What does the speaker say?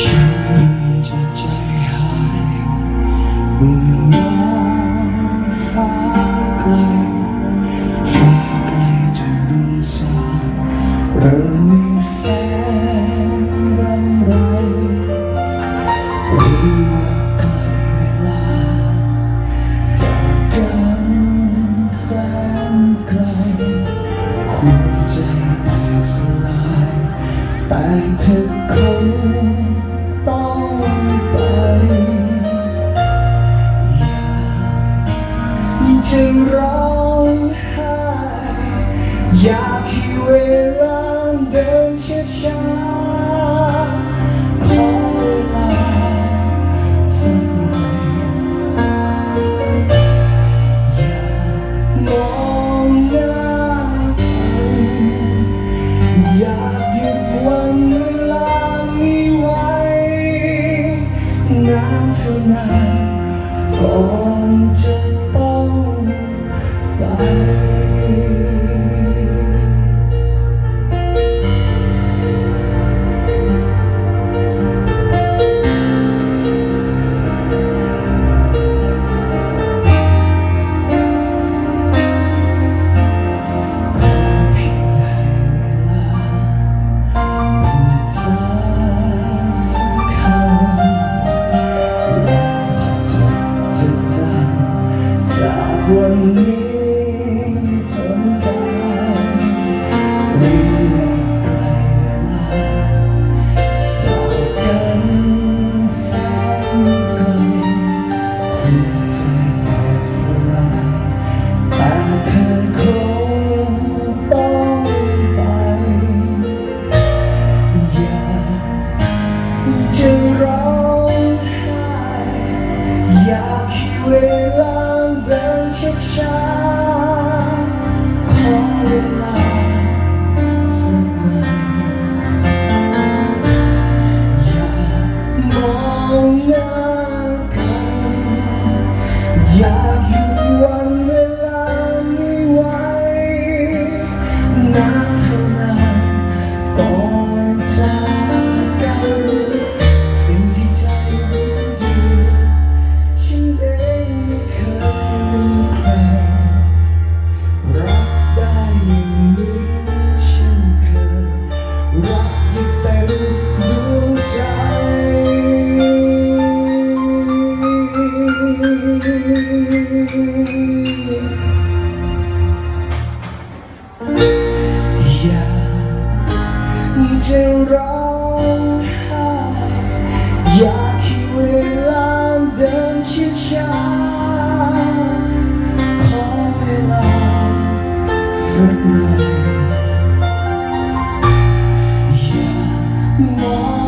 ฉันจะใจหายมองฟ้าไกลฟ้าไกลจะรุ่งสางเริ่มมีแสงรำไรรู้ว่าใกเวลาจากกันแสนไกลหัวใจแตกสลายแต่เธอคง จึงร้องไห้อยากให้เวลาเดินช้าๆ 天变黑了，不再思考，眼睛睁着张，在夜里。就这 จะร้องไห้อยากให้เวลาเดินช้าๆขอเวลาสักหน่อยอย่ามอง